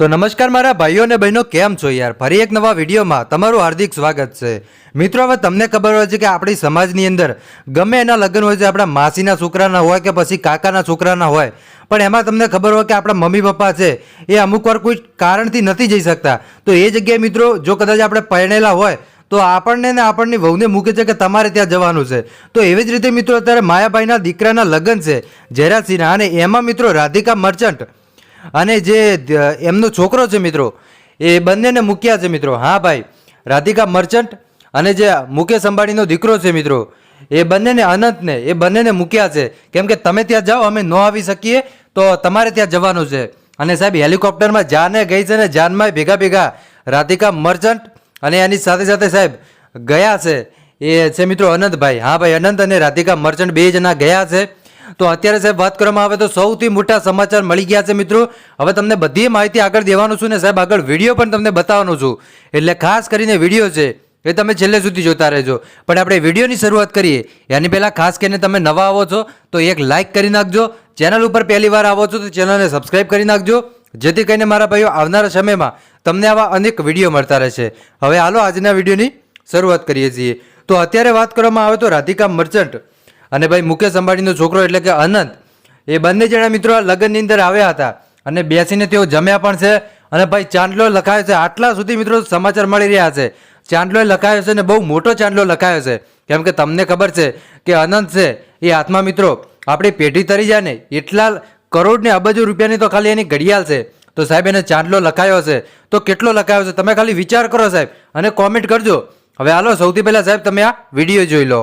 તો નમસ્કાર મારા ભાઈઓ અને બહેનો, કેમ છો યાર? ફરી એક નવા વિડીયોમાં તમારું હાર્દિક સ્વાગત છે. મિત્રો, હવે તમને ખબર હોય છે કે આપણી સમાજની અંદર ગમે એના લગ્ન હોય છે, આપણા માસીના છોકરાના હોય કે પછી કાકાના છોકરાના હોય, પણ એમાં તમને ખબર હોય કે આપણા મમ્મી પપ્પા છે, એ અમુક વાર કોઈ કારણથી નથી જઈ શકતા. તો એ જગ્યાએ મિત્રો, જો કદાચ આપણે પરણેલા હોય, તો આપણને ને આપણની વહુને મૂકે છે કે તમારે ત્યાં જવાનું છે. તો એવી જ રીતે મિત્રો, અત્યારે માયાભાઈના દીકરાના લગ્ન છે જયરાજસિંહના અને એમાં મિત્રો રાધિકા મર્ચન્ટ અને જે એમનો છોકરો છે મિત્રો, એ બંનેને મૂક્યા છે મિત્રો. હા ભાઈ, રાધિકા મર્ચન્ટ અને જે મુકેશ અંબાણીનો દીકરો છે મિત્રો, એ બંનેને, અનંતને, એ બંનેને મૂક્યા છે. કેમ કે તમે ત્યાં જાઓ, અમે ન આવી શકીએ, તો તમારે ત્યાં જવાનું છે. અને સાહેબ, હેલિકોપ્ટરમાં જાને ગઈ છે ને જાનમાં ભેગા ભેગા રાધિકા મર્ચન્ટ અને એની સાથે સાથે સાહેબ ગયા છે. એ છે મિત્રો અનંતભાઈ. હા ભાઈ, અનંત અને રાધિકા મર્ચન્ટ બે જણા ગયા છે. તો અત્યારે સાહેબ વાત કરવામાં આવે તો સૌથી મોટા સમાચાર મળી ગયા છે મિત્રો. હવે તમને બધી માહિતી આગળ દેવાનું છું ને સાહેબ આગળ વીડિયો પણ તમને બતાવવાનો છું. એટલે ખાસ કરીને વીડિયો છે એ તમે છેલ્લે સુધી જોતા રહેજો. પણ આપણે વિડીયોની શરૂઆત કરીએ. એની પહેલાં ખાસ કરીને તમે નવા આવો છો તો એક લાઇક કરી નાખજો. ચેનલ ઉપર પહેલી વાર આવો છો તો ચેનલને સબસ્ક્રાઇબ કરી નાખજો. જેથી કરીને મારા ભાઈઓ આવનારા સમયમાં તમને આવા અનેક વીડિયો મળતા રહેશે. હવે હાલો આજના વિડીયોની શરૂઆત કરીએ છીએ. તો અત્યારે વાત કરવામાં આવે તો રાધિકા મર્ચન્ટ અને ભાઈ મુકેશ અંબાણીનો છોકરો એટલે કે અનંત, એ બંને જણા મિત્રો લગ્નની અંદર આવ્યા હતા અને બેસીને તેઓ જમ્યા પણ છે. અને ભાઈ ચાંદલો લખાયો છે, આટલા સુધી મિત્રો સમાચાર મળી રહ્યા છે. ચાંદલો લખાયો છે ને બહુ મોટો ચાંદલો લખાયો છે. કેમ કે તમને ખબર છે કે અનંત છે, એ આત્મા મિત્રો, આપણી પેઢી તરી જાય ને એટલા કરોડ ને અબજો રૂપિયાની તો ખાલી એની ઘડિયાળ છે. તો સાહેબ એને ચાંદલો લખાયો છે. તો કેટલો લખાયો છે? તમે ખાલી વિચાર કરો સાહેબ અને કોમેન્ટ કરજો. હવે હાલો, સૌથી પહેલાં સાહેબ તમે આ વીડિયો જોઈ લો.